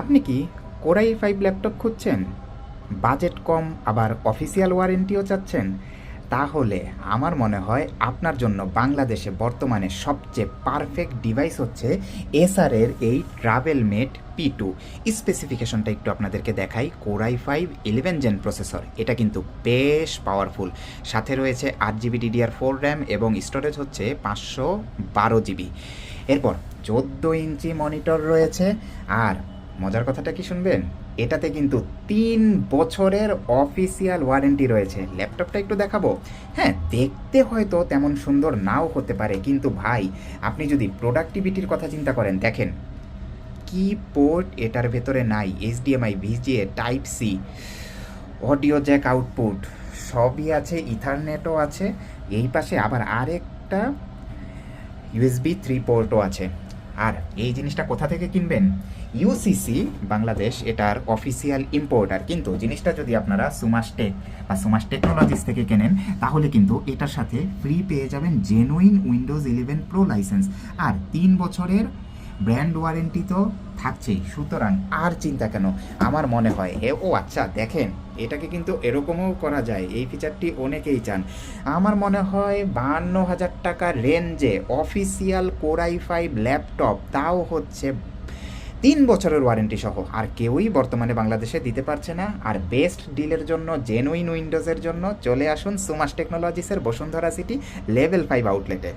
আপনি কি core i five laptop খুঁজছেন? বাজেট কম, আবার অফিসিয়াল ওয়ারেন্টিও চাচ্ছেন? তাহলে আমার মনে হয় আপনার জন্য বাংলাদেশে বর্তমানে সবচেয়ে পারফেক্ট ডিভাইস হচ্ছে এসআরের এই ট্রাভেল মেট পি টু। স্পেসিফিকেশনটা একটু আপনাদেরকে দেখাই, core I five eleven gen processor. এটা কিন্তু বেশ পাওয়ারফুল। সাথে রয়েছে আট জিবি ডিডিআর ফোর র্যাম এবং স্টোরেজ হচ্ছে পাঁচশো বারো জিবি। এরপর চোদ্দ ইঞ্চি মনিটর রয়েছে, আর মজার কথাটা কি শুনবেন? এটাতে কিন্তু তিন বছরের অফিসিয়াল ওয়ারেন্টি রয়েছে। ল্যাপটপটা একটু দেখাবো। হ্যাঁ দেখতে হয়তো তেমন সুন্দর নাও হতে পারে, কিন্তু ভাই, আপনি যদি প্রোডাক্টিভিটির কথা চিন্তা করেন, দেখেন, কি পোর্ট এটার ভেতরে নাই HDMI VGA type C audio jack output সবই আছে ইথারনেটও আছে, এই পাশে আবার আরেকটা ইউএসবি থ্রি পোর্টও আছে। আর এই জিনিসটা কোথা থেকে কিনবেন? ইউসিসি বাংলাদেশ, এটার অফিসিয়াল ইম্পোর্টার কিন্তু জিনিসটা যদি আপনারা সুমাস টেক বা সুমাস টেকনোলজিস থেকে কেনেন, তাহলে কিন্তু এটার সাথে ফ্রি পেয়ে যাবেন genuine windows eleven pro license আর তিন বছরের ব্র্যান্ড ওয়ারেন্টি তো থাকছেই। সুতরাং আর চিন্তা কেন? আমার মনে হয় হে ও আচ্ছা দেখেন। এটাকে কিন্তু এরকমও করা যায়। এই ফিচারটি অনেকেই চান। আমার মনে হয় বাহান্ন হাজার টাকা রেঞ্জে অফিসিয়াল কোরাই ফাইভ ল্যাপটপ তাও হচ্ছে তিন বছরের ওয়ারেন্টি সহ। আর কেউই বর্তমানে বাংলাদেশে দিতে পারছে না। আর বেস্ট ডিলের জন্য জেনুইন উইন্ডোজের জন্য চলে আসুন সুমাস টেকনোলজিসের বসুন্ধরা সিটি লেভেল ফাইভ আউটলেটে